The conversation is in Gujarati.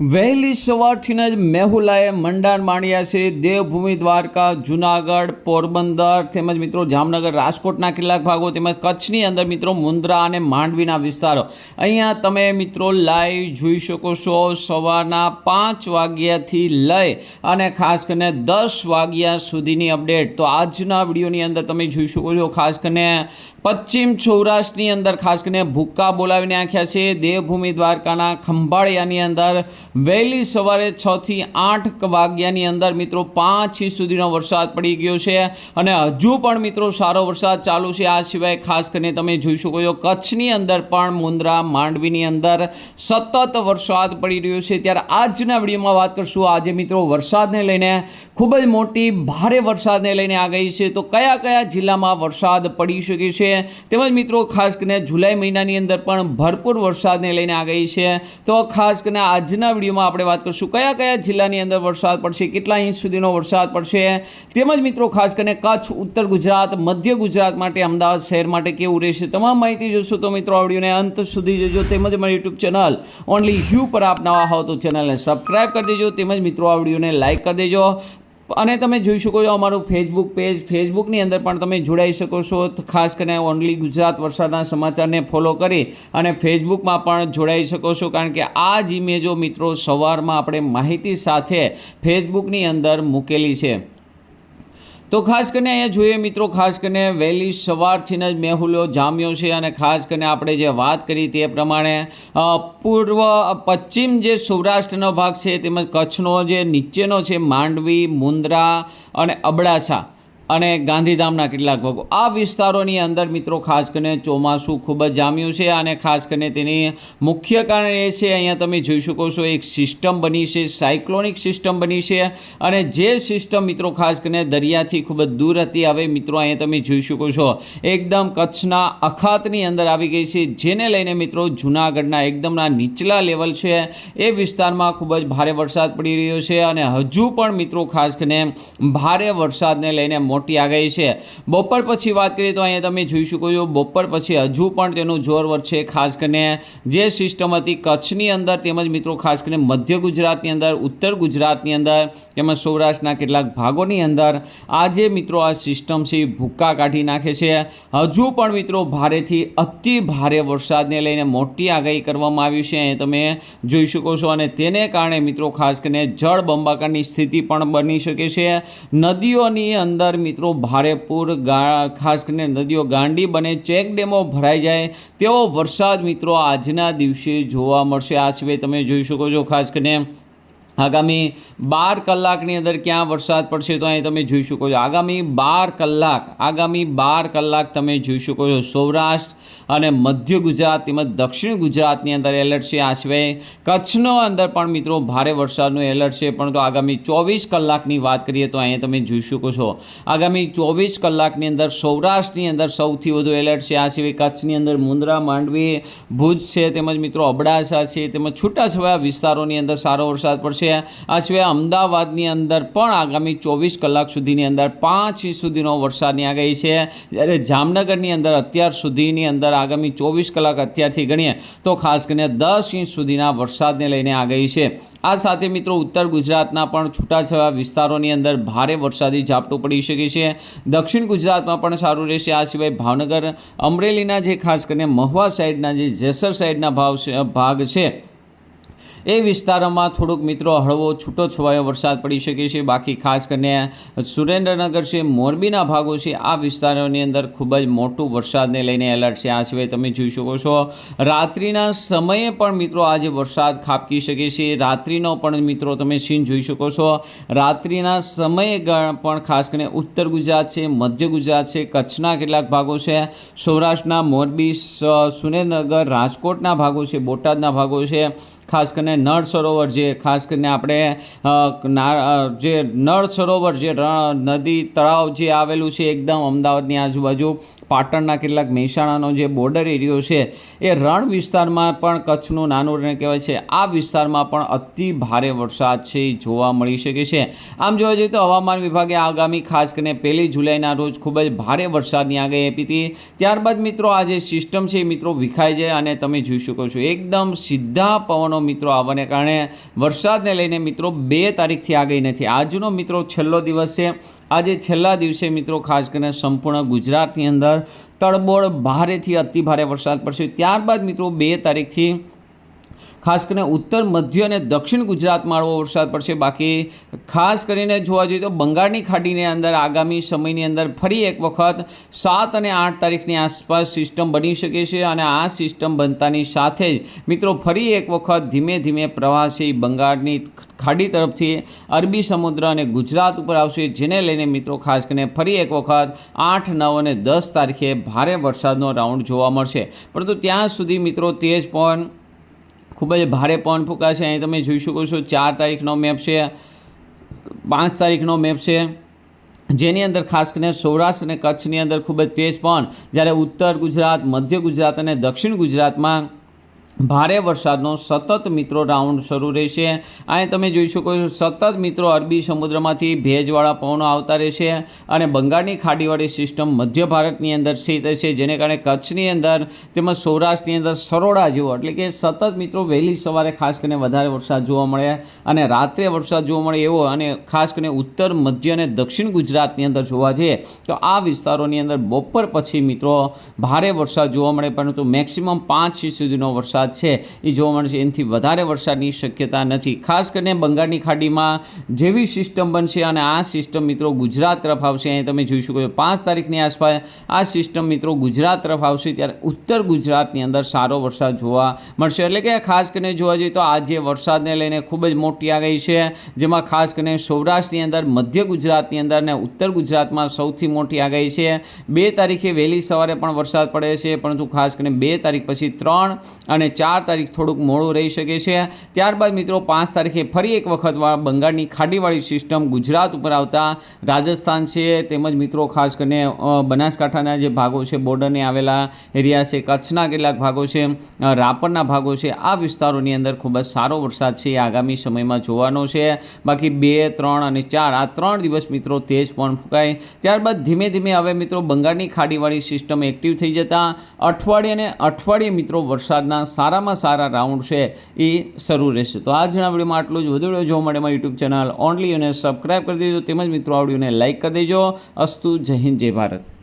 વહેલી સવારથી જ મેહુલાએ મંડાણ માણ્યા છે. દેવભૂમિ દ્વારકા, જુનાગઢ, પોરબંદર તેમજ મિત્રો જામનગર, રાજકોટના કેટલાક ભાગો તેમજ કચ્છની અંદર મિત્રો મુન્દ્રા અને માંડવીના વિસ્તારો. અહીંયા તમે મિત્રો લાઈવ જોઈ શકો છો સવારના પાંચ વાગ્યાથી લઈ અને ખાસ કરીને દસ વાગ્યા સુધીની અપડેટ. તો આજના વિડીયોની અંદર તમે જોઈ શકો છો ખાસ કરીને પશ્ચિમ સૌરાષ્ટ્રની અંદર ખાસ કરીને ભૂક્કા બોલાવીને આખ્યા છે. દેવભૂમિ દ્વારકાના ખંભાળિયાની અંદર વહેલી સવારે છ થી આઠ વાગ્યાની અંદર મિત્રો પાંચ ઇંચ સુધીનો વરસાદ પડી ગયો છે અને હજુ પણ મિત્રો સારો વરસાદ ચાલુ છે. આ સિવાય ખાસ કરીને તમે જોઈ શકો છો કચ્છની અંદર પણ મુન્દ્રા માંડવીની અંદર સતત વરસાદ પડી રહ્યો છે. ત્યારે આજના વિડીયોમાં વાત કરશું આજે મિત્રો વરસાદને લઈને. ખૂબ જ મોટી ભારે વરસાદને લઈને આ ગઈ છે. તો કયા કયા જિલ્લામાં વરસાદ પડી શકે છે? તેમજ મિત્રો ખાસ કરીને જુલાઈ મહિનાની અંદર પણ ભરપૂર વરસાદને લઈને આ ગઈ છે. તો ખાસ કરીને આજના વિડીયોમાં આપણે વાત કરીશું કયા કયા જિલ્લાની અંદર વરસાદ પડશે, કેટલા ઇંચ સુધીનો વરસાદ પડશે, તેમજ મિત્રો ખાસ કરીને કચ્છ, ઉત્તર ગુજરાત, મધ્ય ગુજરાત માટે, અમદાવાદ શહેર માટે કેવું રહેશે તમામ માહિતી જોશો તો મિત્રો આ અંત સુધી જોજો તેમજ મારી યુટ્યુબ ચેનલ ઓનલી યુ પર આપ નવા હો તો ચેનલને સબસ્ક્રાઈબ કરી દેજો તેમજ મિત્રો આ વિડીયોને લાઇક કરી દેજો અને તમે જોઈ શકો છો અમારું ફેસબુક પેજ ફેસબુકની અંદર પણ તમે જોડાઈ શકો છો. ખાસ કરીને ઓનલી ગુજરાત વરસાદના સમાચારને ફોલો કરી અને ફેસબુકમાં પણ જોડાઈ શકો છો. કારણ કે આ જ ઇમેજો મિત્રો સવારમાં આપણે માહિતી સાથે ફેસબુકની અંદર મૂકેલી છે. તો ખાસ કરીને અહીંયા જોઈએ મિત્રો, ખાસ કરીને વહેલી સવારથી જ મેહુલો જામ્યો છે અને ખાસ કરીને આપણે જે વાત કરી તે પ્રમાણે પૂર્વ, પશ્ચિમ જે સૌરાષ્ટ્રનો ભાગ છે તેમજ કચ્છનો જે નીચેનો છે માંડવી, મુન્દ્રા અને અબડાસા અને ગાંધીધામના કેટલાક ભાગો. આ વિસ્તારોની અંદર મિત્રો ખાસ કરીને ચોમાસું ખૂબ જ જામ્યું છે અને ખાસ કરીને તેની મુખ્ય કારણ એ છે, અહીંયા તમે જોઈ શકો છો, એક સિસ્ટમ બની છે, સાયક્લોનિક સિસ્ટમ બની છે અને જે સિસ્ટમ મિત્રો ખાસ કરીને દરિયાથી ખૂબ જ દૂર હતી, હવે મિત્રો અહીંયા તમે જોઈ શકો છો, એકદમ કચ્છના અખાતની અંદર આવી ગઈ છે, જેને લઈને મિત્રો જૂનાગઢના એકદમના નીચલા લેવલ છે એ વિસ્તારમાં ખૂબ જ ભારે વરસાદ પડી રહ્યો છે અને હજુ પણ મિત્રો ખાસ કરીને ભારે વરસાદને લઈને મોટી આગાહી છે. બપોર પછી વાત કરીએ તો અહીંયા તમે જોઈ શકો છો, બપોર પછી હજુ પણ તેનું જોર વધશે. ખાસ કરીને જે સિસ્ટમ હતી કચ્છની અંદર તેમજ મિત્રો ખાસ કરીને મધ્ય ગુજરાતની અંદર, ઉત્તર ગુજરાતની અંદર તેમજ સૌરાષ્ટ્રના કેટલાક ભાગોની અંદર આજે મિત્રો આ સિસ્ટમ છે એ ભૂક્કા કાઢી નાખે છે. હજુ પણ મિત્રો ભારેથી અતિ ભારે વરસાદને લઈને મોટી આગાહી કરવામાં આવી છે. અહીં તમે જોઈ શકો છો અને તેને કારણે મિત્રો ખાસ કરીને જળ બંબાકારની સ્થિતિ પણ બની શકે છે. નદીઓની અંદર મિત્રો ભારેપુર ખાસ કરીને નદીઓ ગાંડી બને, ચેક ડેમો ભરાઈ જાય તેવો વરસાદ મિત્રો આજના દિવસે જોવા મળશે. આ સિવાય તમે જોઈ શકો છો, ખાસ કરીને આગામી બાર કલાકની અંદર ક્યાં વરસાદ પડશે તો અહીં તમે જોઈ શકો છો. આગામી બાર કલાક, આગામી બાર કલાક તમે જોઈ શકો છો. સૌરાષ્ટ્ર અને મધ્ય ગુજરાત તેમજ દક્ષિણ ગુજરાતની અંદર એલર્ટ છે. આ કચ્છનો અંદર પણ મિત્રો ભારે વરસાદનું એલર્ટ છે. પરંતુ આગામી ચોવીસ કલાકની વાત કરીએ તો અહીંયા તમે જોઈ શકો છો. આગામી ચોવીસ કલાકની અંદર સૌરાષ્ટ્રની અંદર સૌથી વધુ એલર્ટ છે. આ સિવાય કચ્છની અંદર મુન્દ્રા, માંડવી, ભુજ છે. તેમજ મિત્રો અબડાસા છે. તેમજ છૂટાછવાયા વિસ્તારોની અંદર સારો વરસાદ પડશે. આ સિવાય અમદાવાદની અંદર પણ આગામી ચોવીસ કલાક સુધીની અંદર પાંચ ઇંચ સુધીનો વરસાદની આગાહી છે. જ્યારે જામનગરની અંદર અત્યાર સુધીની અંદર આગામી ચોવીસ કલાક અત્યારથી ગણીએ તો ખાસ કરીને દસ ઇંચ સુધીના વરસાદને લઈને આગાહી છે. આ સાથે મિત્રો ઉત્તર ગુજરાતના પણ છૂટાછવાયા વિસ્તારોની અંદર ભારે વરસાદી ઝાપટું પડી શકે છે. દક્ષિણ ગુજરાતમાં પણ સારું રહેશે. આ સિવાય ભાવનગર, અમરેલીના જે ખાસ કરીને મહુવા સાઈડના જે જેસર સાઈડના ભાવ ભાગ છે એ વિસ્તારોમાં થોડુંક મિત્રો હળવો છૂટો છવાયો વરસાદ પડી શકે છે. બાકી ખાસ કરીને સુરેન્દ્રનગર છે, મોરબીના ભાગો છે, આ વિસ્તારોની અંદર ખૂબ જ મોટું વરસાદને લઈને એલર્ટ છે. આ સિવાય તમે જોઈ શકો છો, રાત્રિના સમયે પણ મિત્રો આજે વરસાદ ખાબકી શકે છે. રાત્રિનો પણ મિત્રો તમે સીન જોઈ શકો છો. રાત્રિના સમયે પણ ખાસ કરીને ઉત્તર ગુજરાત છે, મધ્ય ગુજરાત છે, કચ્છના કેટલાક ભાગો છે, સૌરાષ્ટ્રના મોરબી સુરેન્દ્રનગર, રાજકોટના ભાગો છે, બોટાદના ભાગો છે ખાસ કરીને નળ સરોવર જે, ખાસ કરીને આપણે જે નળ સરોવર જે નદી, તળાવ જે આવેલું છે એકદમ અમદાવાદની આજુબાજુ, પાટણના કેટલાક મહેસાણાનો જે બોર્ડર એરિયો છે, એ રણ વિસ્તારમાં પણ કચ્છનું નાનું રણ કહેવાય છે. આ વિસ્તારમાં પણ અતિ ભારે વરસાદ છે, એ જોવા મળી શકે છે. આમ જોવા જઈએ તો હવામાન વિભાગે આગામી ખાસ કરીને પહેલી જુલાઈના રોજ ખૂબ જ ભારે વરસાદની આગાહી આપી હતી. ત્યારબાદ મિત્રો આ જે સિસ્ટમ છે એ મિત્રો વિખાઈ જાય અને તમે જોઈ શકો છો. એકદમ સીધા પવનો પવનો મિત્રો આવવાને કારણે વરસાદને લઈને મિત્રો બે તારીખથી આગાહી નથી. આજનો મિત્રો છેલ્લો દિવસ છે આજે છેલ્લા દિવસે મિત્રો ખાસ કરીને સંપૂર્ણ ગુજરાતની અંદર તડબોળ ભારેથી અતિ ભારે વરસાદ પડશે. ત્યારબાદ મિત્રો બે તારીખથી ખાસ કરીને ઉત્તર, મધ્ય અને દક્ષિણ ગુજરાતમાં આવો વરસાદ પડશે. બાકી ખાસ કરીને જોવા જઈએ તો બંગાળની ખાડીની અંદર આગામી સમયની અંદર ફરી એક વખત સાત અને આઠ તારીખની આસપાસ સિસ્ટમ બની શકે છે અને આ સિસ્ટમ બનતાની સાથે જ મિત્રો ફરી એક વખત ધીમે ધીમે એ બંગાળની ખાડી તરફથી અરબી સમુદ્ર અને ગુજરાત ઉપર આવશે, જેને લઈને મિત્રો ખાસ કરીને ફરી એક વખત આઠ, નવ અને દસ તારીખે ભારે વરસાદનો રાઉન્ડ જોવા મળશે. પરંતુ ત્યાં સુધી મિત્રો તેજ પવન ખૂબ જ ભારે પવન ફૂંકાશે. અહીં તમે જોઈ શકો છો, ચાર તારીખનો મેપ છે, પાંચ તારીખનો મેપ છે. જેની અંદર ખાસ કરીને સૌરાષ્ટ્ર અને કચ્છની અંદર ખૂબ જ તેજ પવન. જ્યારે ઉત્તર ગુજરાત, મધ્ય ગુજરાત અને દક્ષિણ ગુજરાતમાં ભારે વરસાદનો સતત મિત્રો રાઉન્ડ શરૂ રહેશે. અહીં તમે જોઈ શકો છો, સતત મિત્રો અરબી સમુદ્રમાંથી ભેજવાળા પવનો આવતા રહેશે અને બંગાળની ખાડીવાળી સિસ્ટમ મધ્ય ભારતની અંદર સ્થિત છે જેને કારણે કચ્છની અંદર તેમજ સૌરાષ્ટ્રની અંદર સરોડા જેવો, એટલે કે સતત મિત્રો વહેલી સવારે ખાસ કરીને વધારે વરસાદ જોવા મળે અને રાત્રે વરસાદ જોવા મળે એવો અને ખાસ કરીને ઉત્તર, મધ્ય અને દક્ષિણ ગુજરાતની અંદર જોવા જઈએ, તો આ વિસ્તારોની અંદર બપોર પછી મિત્રો ભારે વરસાદ જોવા મળે, પરંતુ મેક્સિમમ પાંચ સુધીનો વરસાદ છે, એ જોવા મળશે એનાથી વધારે વરસાદની શક્યતા નથી. ખાસ કરીને બંગાળની ખાડીમાં જેવી સિસ્ટમ બનશે અને આ સિસ્ટમ મિત્રો ગુજરાત તરફ આવશે. અહીં તમે જોઈ શકો છો, પાંચ તારીખની આસપાસ આ સિસ્ટમ મિત્રો ગુજરાત તરફ આવશે. ત્યારે ઉત્તર ગુજરાતની અંદર સારો વરસાદ જોવા મળશે. એટલે કે ખાસ કરીને જોવા જઈએ તો આજે વરસાદને લઈને ખૂબ જ મોટી આગાહી છે. જેમાં ખાસ કરીને સૌરાષ્ટ્રની અંદર, મધ્ય ગુજરાતની અંદર અને ઉત્તર ગુજરાતમાં સૌથી મોટી આગાહી છે. બે તારીખે વહેલી સવારે પણ વરસાદ પડે છે. પરંતુ ખાસ કરીને બે તારીખ પછી ત્રણ અને ચાર તારીખ થોડુંક મોડું રહી શકે છે. ત્યારબાદ મિત્રો, પાંચ તારીખે ફરી એક વખત બંગાળની ખાડીવાળી સિસ્ટમ ગુજરાત ઉપર આવતા રાજસ્થાન છે. તેમજ મિત્રો, ખાસ કરીને બનાસકાંઠાના જે ભાગો છે, બોર્ડરને આવેલા એરિયા છે, કચ્છના કેટલાક ભાગો છે રાપરના ભાગો છે, આ વિસ્તારોની અંદર ખૂબ જ સારો વરસાદ છે આગામી સમયમાં જોવાનો છે. બાકી બે, ત્રણ અને ચાર, આ ત્રણ દિવસ મિત્રો તેજ પણ ફૂંકાય. ત્યારબાદ ધીમે ધીમે હવે મિત્રો, બંગાળની ખાડીવાળી સિસ્ટમ એક્ટિવ થઈ જતાં અઠવાડિયે અને અઠવાડિયે મિત્રો વરસાદના સારામાં સારા રાઉન્ડ છે એ શરૂ રહેશે. તો આજના વિડીયોમાં આટલું જ. વધુ વીડિયો જોવા મળે મારી યુટ્યુબ ચેનલ ઓનલી અને સબસ્ક્રાઈબ કરી દેજો. તેમજ મિત્રો, આ વિડીયોને લાઇક કરી દેજો. અસ્તુ, જય હિન્દ, જય ભારત.